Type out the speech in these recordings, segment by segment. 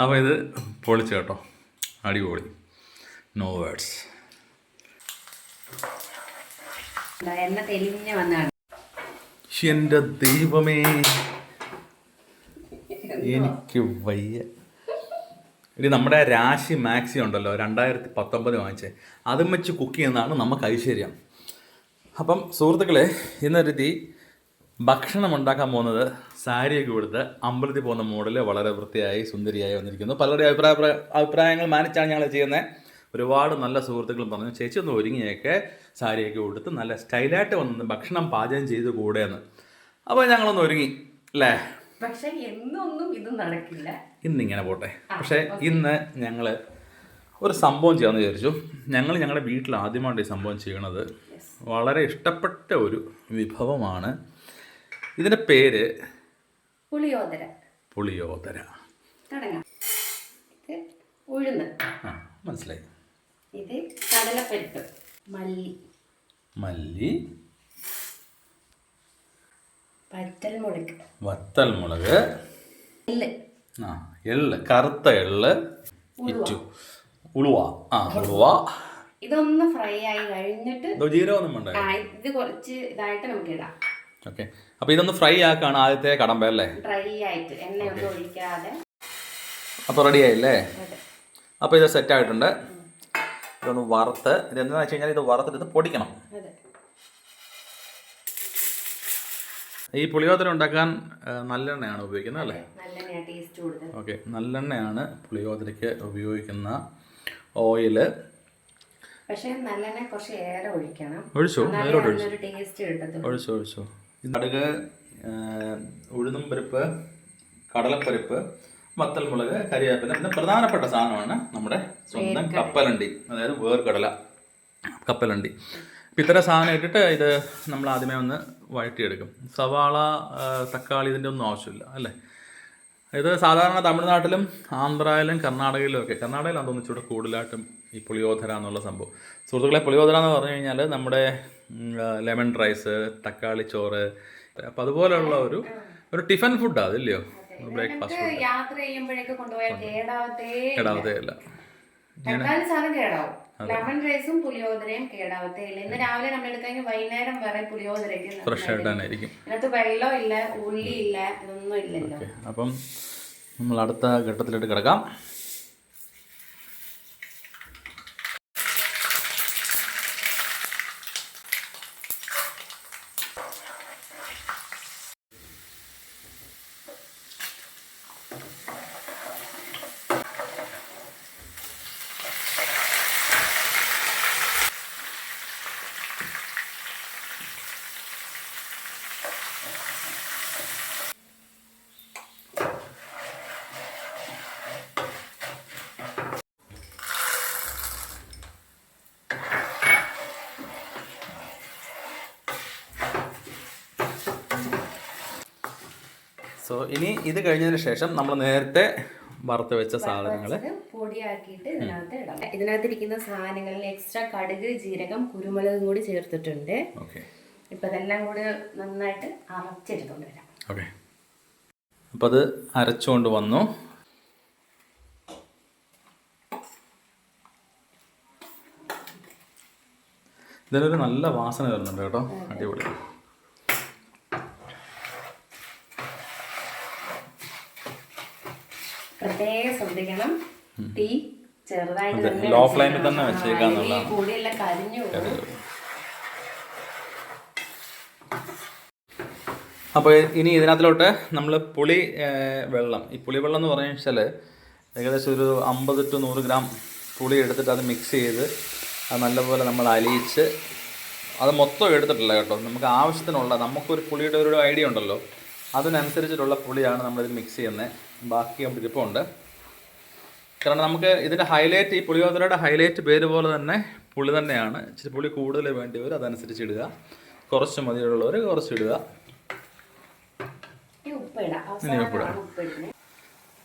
അപ്പോൾ ഇത് പൊളിച്ച് കേട്ടോ. അടിപൊളി. നോ വേർഡ്സ് എന്റെ എണ്ണ തെളിഞ്ഞ വന്നാണ്. എന്റെ ദൈവമേ. എനിക്ക് വയ്യ. ഇനി നമ്മുടെ രാശി മാക്സി ഉണ്ടല്ലോ രണ്ടായിരത്തി പത്തൊമ്പത് വാങ്ങിച്ചേ. അതും വെച്ച് കുക്ക് ചെയ്യുന്നതാണ് നമുക്ക് ഐശ്വര്യം. അപ്പം സുഹൃത്തുക്കളെ ഇന്നൊരുത്തി ഭക്ഷണം ഉണ്ടാക്കാൻ പോകുന്നത് സാരിയൊക്കെ കൊടുത്ത് അമ്പലത്തിൽ പോകുന്ന മോഡൽ വളരെ വൃത്തിയായി സുന്ദരിയായി വന്നിരിക്കുന്നു. പലരുടെയും അഭിപ്രായ അഭിപ്രായങ്ങൾ മാനിച്ചാണ് ഞങ്ങൾ ചെയ്യുന്നത് ഒരുപാട് നല്ല സുഹൃത്തുക്കളും പറഞ്ഞു ചേച്ചി ഒന്ന് ഒരുങ്ങിയൊക്കെ സാരിയൊക്കെ കൊടുത്ത് നല്ല സ്റ്റൈലായിട്ട് വന്ന് ഭക്ഷണം പാചകം ചെയ്ത് കൂടെയെന്ന്. അപ്പോൾ ഞങ്ങളൊന്ന് ഒരുങ്ങി അല്ലേ? പക്ഷേ എന്നൊന്നും ഇത് നടക്കില്ല. ഇന്നിങ്ങനെ പോട്ടെ. പക്ഷേ ഇന്ന് ഞങ്ങൾ ഒരു സംഭവം ചെയ്യാമെന്ന് വിചാരിച്ചു. ഞങ്ങൾ ഞങ്ങളുടെ വീട്ടിൽ ആദ്യമായിട്ട് ഈ സംഭവം ചെയ്യണത്. വളരെ ഇഷ്ടപ്പെട്ട ഒരു വിഭവമാണ് ഇതിന്റെ പേര്? പുളിയോദര. പുളിയോദര. തുടങ്ങാം. ഇത് ഉഴുന്ന്. ആ മനസ്സിലായി. ഇത് കടലപ്പരിപ്പ്. മല്ലി. മല്ലി. വറ്റൽ മുളക്. വത്തൽ മുളക്. എല്ല് ആ എള്ള്. കറുത്ത എള്ള്. ഇറ്റു ഉളുവ. ആ ഉളുവ. ഇതൊന്ന് ഫ്രൈ ആയി കഴിഞ്ഞിട്ട് ജീരകമൊന്നും വേണ്ട. ഇത് കുറച്ച് ഇതായിട്ട് നമുക്ക് ഇടാം ഓക്കെ അപ്പോൾ ഇതൊന്ന് ഫ്രൈ ആക്കാണ് ആദ്യത്തെ കടമ്പ അല്ലേ? ഡ്രൈ ആയിട്ട് എണ്ണയൊന്നും ഒഴിക്കാതെ. അപ്പോൾ റെഡി ആയില്ലേ? അപ്പൊ അപ്പോൾ ഇത് സെറ്റ് ആയിട്ടുണ്ട്. ഇതൊന്ന് വറുത്ത് ഇതെന്താണെന്ന് വെച്ച് കഴിഞ്ഞാൽ ഇത് വറുത്തിട്ട് പൊടിക്കണം. ഈ പുളിയോദര ഉണ്ടാക്കാൻ നല്ലെണ്ണയാണ് ഉപയോഗിക്കുന്നത് അല്ലേ? ഓക്കെ നല്ലെണ്ണയാണ് പുളിയോദരയ്ക്ക് ഉപയോഗിക്കുന്ന ഓയിൽ പക്ഷേ നല്ലെണ്ണ കുറച്ച് ഏറെ ഒഴിക്കണം. ഒഴിച്ചോ? ഒഴിച്ചോ ഒഴിച്ചോ? കടുക് ഉഴുന്നും പരിപ്പ് കടലപ്പരിപ്പ് വത്തൽമുളക് കരിവേപ്പില പിന്നെ പ്രധാനപ്പെട്ട സാധനമാണ് നമ്മുടെ സ്വന്തം കപ്പലണ്ടി. അതായത് വേർക്കടല കപ്പലണ്ടി. അപ്പം ഇത്തരം സാധനം ഇട്ടിട്ട് ഇത് നമ്മൾ ആദ്യമേ ഒന്ന് വഴറ്റിയെടുക്കും. സവാള തക്കാളി ഇതിന്റെ ഒന്നും ആവശ്യമില്ല അല്ലേ? ഇത് സാധാരണ തമിഴ്നാട്ടിലും ആന്ധ്രയിലും കർണാടകയിലും ഒക്കെ. കർണാടകയിലാണ് തോന്നുന്നു ഇച്ചിരി കൂടുതലായിട്ടും ഈ പുളിയോധര എന്നുള്ള സംഭവം. സുഹൃത്തുക്കളെ പുളിയോധര എന്ന് പറഞ്ഞു കഴിഞ്ഞാൽ നമ്മുടെ ലെമൺ റൈസ് തക്കാളി ചോറ് അപ്പം അതുപോലെയുള്ള ഒരു ഒരു ടിഫൻ ഫുഡാണ് അതില്ലയോ? ബ്രേക്ക്ഫാസ്റ്റ് യാത്ര ചെയ്യുമ്പോഴേക്ക് കൊണ്ടുപോയാൽ കേടാവത്തേ ഇല്ല. ലെമൺ റൈസും പുളിയോദരയും ഇന്ന് രാവിലെ നമ്മൾ എടുത്തെങ്കിൽ വൈകുന്നേരം വരെ പുളിയോദരയ്ക്ക് ഫ്രഷ് ഇതിനകത്ത് വെള്ളം ഇല്ല ഉള്ളി ഇല്ല ഇതൊന്നും ഇല്ലല്ലോ. അപ്പം നമ്മൾ അടുത്ത ഘട്ടത്തിലോട്ട് കിടക്കാം. സോ ഇനി ഇത് കഴിഞ്ഞതിന് ശേഷം നമ്മൾ നേരത്തെ വറുത്ത് വെച്ച സാധനങ്ങൾ പൊടിയാക്കിയിട്ട് ഇതിനകത്ത് ഇടാം. ഇതിനകത്തിരിക്കുന്ന സാധനങ്ങളിൽ എക്സ്ട്രാ കടുക് ജീരകം കുരുമുളകും കൂടി ചേർത്തിട്ടുണ്ട്. ഇപ്പൊ ഇതെല്ലാം കൂടി നന്നായിട്ട് അരച്ചെടുത്തോണ്ട് വരാം. ഓക്കെ അപ്പോൾ അത് അരച്ചുകൊണ്ട് വന്നു. ഇതിനൊരു നല്ല വാസന വരുന്നുണ്ട് കേട്ടോ. അടിപൊളി. ശ്രദ്ധിക്കണം. തീ ചെറുതായിട്ട് തന്നെ തന്നെ കരിഞ്ഞു അപ്പോൾ ഇനി ഇതിനകത്തിലോട്ട് നമ്മൾ പുളി വെള്ളം. ഈ പുളി വെള്ളം എന്ന് പറഞ്ഞു വെച്ചാൽ ഏകദേശം ഒരു അമ്പത് ടു നൂറ് ഗ്രാം പുളി എടുത്തിട്ട് അത് മിക്സ് ചെയ്ത് അത് നല്ലപോലെ നമ്മൾ അലിയിച്ച് അത് മൊത്തം എടുത്തിട്ടില്ല കേട്ടോ. നമുക്ക് ആവശ്യത്തിനുള്ള നമുക്കൊരു പുളിയുടെ ഒരു ഐഡിയ ഉണ്ടല്ലോ. അതിനനുസരിച്ചിട്ടുള്ള പുളിയാണ് നമ്മളിത് മിക്സ് ചെയ്യുന്നത്. ബാക്കി നമ്മുടെ ഇരിപ്പുണ്ട് കാരണം നമുക്ക് ഇതിന്റെ ഹൈലൈറ്റ് ഈ പുളിയോദരയുടെ ഹൈലൈറ്റ് പേര് പോലെ തന്നെ പുളി തന്നെയാണ്. ഇച്ചിരി പുളി കൂടുതൽ വേണ്ടി വരും അതനുസരിച്ച് ഇടുക. കുറച്ച് മതിയുള്ളവർ കുറച്ച് ഇടുക. ഉപ്പിടാം.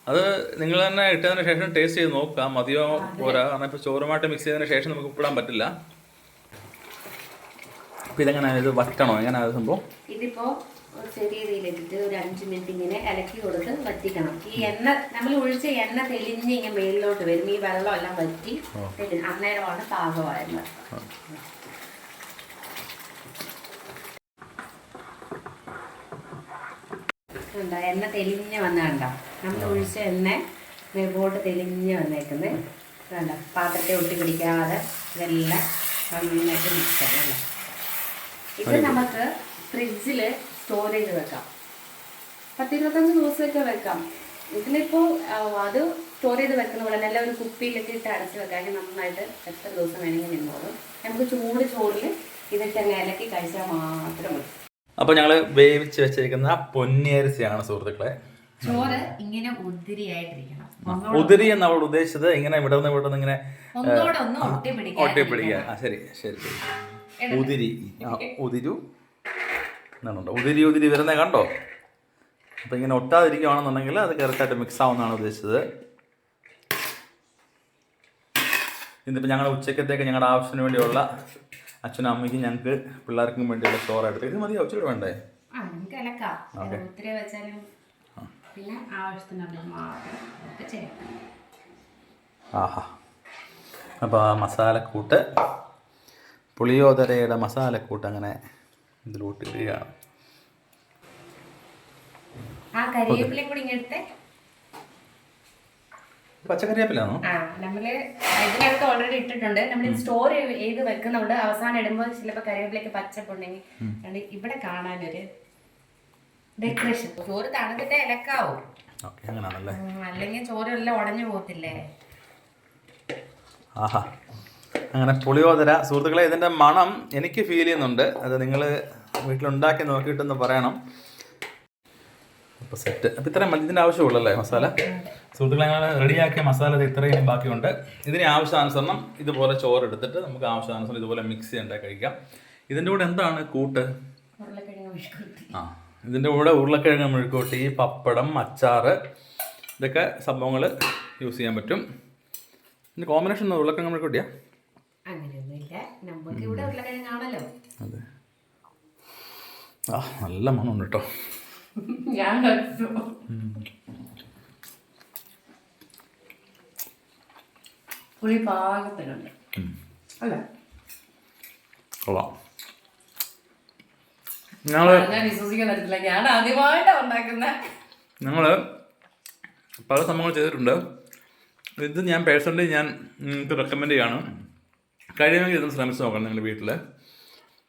അത് നിങ്ങൾ തന്നെ ഇട്ടതിന് ശേഷം ടേസ്റ്റ് ചെയ്ത് നോക്കുക. മതിയോ പോരാ. കാരണം ഇപ്പോൾ ചോറുമായിട്ട് മിക്സ് ചെയ്തതിന് ശേഷം നമുക്ക് ഉപ്പിടാൻ പറ്റില്ല. ഇപ്പം ഇതെങ്ങനെ ഇത് വറ്റണോ? എങ്ങനെയാണ് സംഭവം? ഇതിപ്പോ ഒരു ചെറിയ രീതിയിലിട്ടിട്ട് ഒരു അഞ്ച് മിനിറ്റ് ഇങ്ങനെ ഇലക്കി കൊടുത്ത് വറ്റിക്കണം. ഈ എണ്ണ നമ്മൾ ഒഴിച്ച എണ്ണ തെളിഞ്ഞ് ഇങ്ങനെ മേളിലോട്ട് വരും. ഈ വെള്ളം എല്ലാം വറ്റി അന്നേരമാണ് പാകമായത്. എണ്ണ തെളിഞ്ഞ് വന്ന കണ്ടോ? നമ്മൾ ഒഴിച്ച എണ്ണ മേപ്പോട്ട് തെളിഞ്ഞ് വന്നേക്കുന്നത് വേണ്ട പാത്രത്തെ ഒട്ടി പിടിക്കാതെ ഇതെല്ലാം നന്നായിട്ട് മിക്സ് ചെയ്യണം ഇത് നമുക്ക് ഫ്രിഡ്ജിൽ സ്റ്റോർ ചെയ്ത് വെക്കാം. പത്തിരുപത്തഞ്ച് ദിവസമൊക്കെ വെക്കാം. ഇതിലിപ്പോൾ അത് സ്റ്റോർ ചെയ്ത് വെക്കുന്ന പോലെ നല്ല ഒരു കുപ്പിയിലൊക്കെ ഇട്ട് അടച്ച് വെക്കാമെങ്കിൽ നന്നായിട്ട് എത്ര ദിവസം വേണമെങ്കിൽ നിന്നോളും. നമുക്ക് ചൂട് ചോറിൽ ഇതിട്ട് അങ്ങ് ഇലക്കി കഴിച്ചാൽ മാത്രം മതി. അപ്പോൾ ഞങ്ങൾ വേവിച്ച് വെച്ചിരിക്കുന്ന പൊന്നിയരിസിയാണ് സുഹൃത്തുക്കളെ. ചോറ് ഇങ്ങനെ ഉതിരിയായിട്ടിരിക്കണം ഉതിരി എന്ന് അവൾ ഉദ്ദേശിച്ചത് ഇങ്ങനെ ഇവിടെ നിന്ന് ഇവിടെ നിന്ന് ഇങ്ങനെ ഒട്ടി പിടിക്കുക ആ ശരി ശരി ശരി. ഉതിരി. ഉതിരു. എന്നാണുണ്ടോ ഉതിരി ഉതിരി വരുന്നേ കണ്ടോ? അപ്പം ഇങ്ങനെ ഒട്ടാതിരിക്കുകയാണെന്നുണ്ടെങ്കിൽ അത് കറക്റ്റായിട്ട് മിക്സ് ആവുമെന്നാണ് ഉദ്ദേശിച്ചത്. ഇന്നിപ്പോൾ ഞങ്ങളുടെ ഉച്ചക്കത്തേക്ക് ഞങ്ങളുടെ ആവശ്യത്തിന് വേണ്ടിയുള്ള അച്ഛനും അമ്മയ്ക്കും ഞങ്ങൾക്ക് പിള്ളേർക്കും വേണ്ടിയുള്ള ചോറ് എടുത്ത് ഇത് മതി ഉച്ചയ്ക്ക് വേണ്ടേ? ആഹാ. അപ്പോൾ ആ മസാലക്കൂട്ട് പുളിയോദരയുടെ മസാലക്കൂട്ട് അങ്ങനെ ഇതിലോട്ട് ഇടുകയാണ് പച്ചക്കറിവേപ്പിലാണോ നമ്മൾ ഇതിനകത്ത് ഓൾറെഡി ഇട്ടിട്ടുണ്ട്. നമ്മൾ സ്റ്റോർ ചെയ്ത് വെക്കുന്നുണ്ട്. അവസാനം ഇടുമ്പോൾ ചിലപ്പോൾ കരിവേപ്പിലേക്ക് പച്ചപ്പുണ്ടെങ്കിൽ ഇവിടെ കാണാനൊരു ഡെക്കറേഷൻ ചോറ് തണുത്തിട്ട് ഇലക്കാവും. അങ്ങനെയാണല്ലേ അല്ലെങ്കിൽ ചോറ് എല്ലാം ഉടഞ്ഞു പോകത്തില്ലേ? ആഹാ. അങ്ങനെ പുളിയോദര. സുഹൃത്തുക്കളെ ഇതിന്റെ മണം എനിക്ക് ഫീൽ ചെയ്യുന്നുണ്ട്. അത് നിങ്ങൾ വീട്ടിലുണ്ടാക്കി നോക്കിയിട്ടൊന്ന് പറയണം. അപ്പോൾ സെറ്റ് അപ്പോൾ ഇത്രയും മതി. ഇതിന്റെ ആവശ്യമുള്ളല്ലേ മസാല? സുഹൃത്തുക്കളെ ഞങ്ങൾ റെഡിയാക്കിയ മസാല ഇത് ഇത്രയും ബാക്കിയുണ്ട്. ഇതിന് ആവശ്യാനുസരണം ഇതുപോലെ ചോറ് എടുത്തിട്ട് നമുക്ക് ആവശ്യാനുസരണം ഇതുപോലെ മിക്സ് ചെയ്യേണ്ട കഴിക്കാം. ഇതിന്റെ കൂടെ എന്താണ് കൂട്ട്? ആ ഇതിന്റെ കൂടെ ഉരുളക്കിഴങ്ങ് മെഴുക്കുവരട്ടി പപ്പടം അച്ചാറ് ഇതൊക്കെ സംഭവങ്ങൾ യൂസ് ചെയ്യാൻ പറ്റും. ഇതിന്റെ കോമ്പിനേഷൻ ഉരുളക്കിഴങ്ങ് അങ്ങനെയൊന്നുമില്ല നമുക്ക് ഇവിടെ ഉരുളക്കിഴങ്ങാണല്ലോ അതെ. ആ നല്ല മണമുണ്ട് കേട്ടോ ഞാൻ കഴിച്ചു പുളി പാകത്തിനുണ്ട്. അല്ല? കൊള്ളാം. ഞങ്ങൾ ഞാൻ വിശ്വസിക്കാൻ പറ്റത്തില്ല. ഞാൻ ആദ്യമായിട്ടാണ് ഉണ്ടാക്കുന്നത് ഞങ്ങൾ പല സംഭവങ്ങൾ ചെയ്തിട്ടുണ്ട്. ഇത് ഞാൻ പേഴ്സണലി ഞാൻ നിങ്ങൾക്ക് റെക്കമെൻഡ് ചെയ്യാണ്. കഴിയുമെങ്കിൽ ഇതൊന്ന് ശ്രമിച്ച് നോക്കണം നിങ്ങളുടെ വീട്ടിൽ.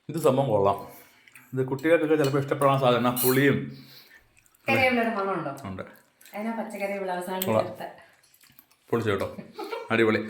ഇത് സംഭവം കൊള്ളാം. ഇത് കുട്ടികൾക്കൊക്കെ ചിലപ്പോൾ ഇഷ്ടപ്പെടാൻ സാധ്യത പുളിയും. ഉണ്ട്. പൊളിച്ചു കേട്ടോ. അടിപൊളി.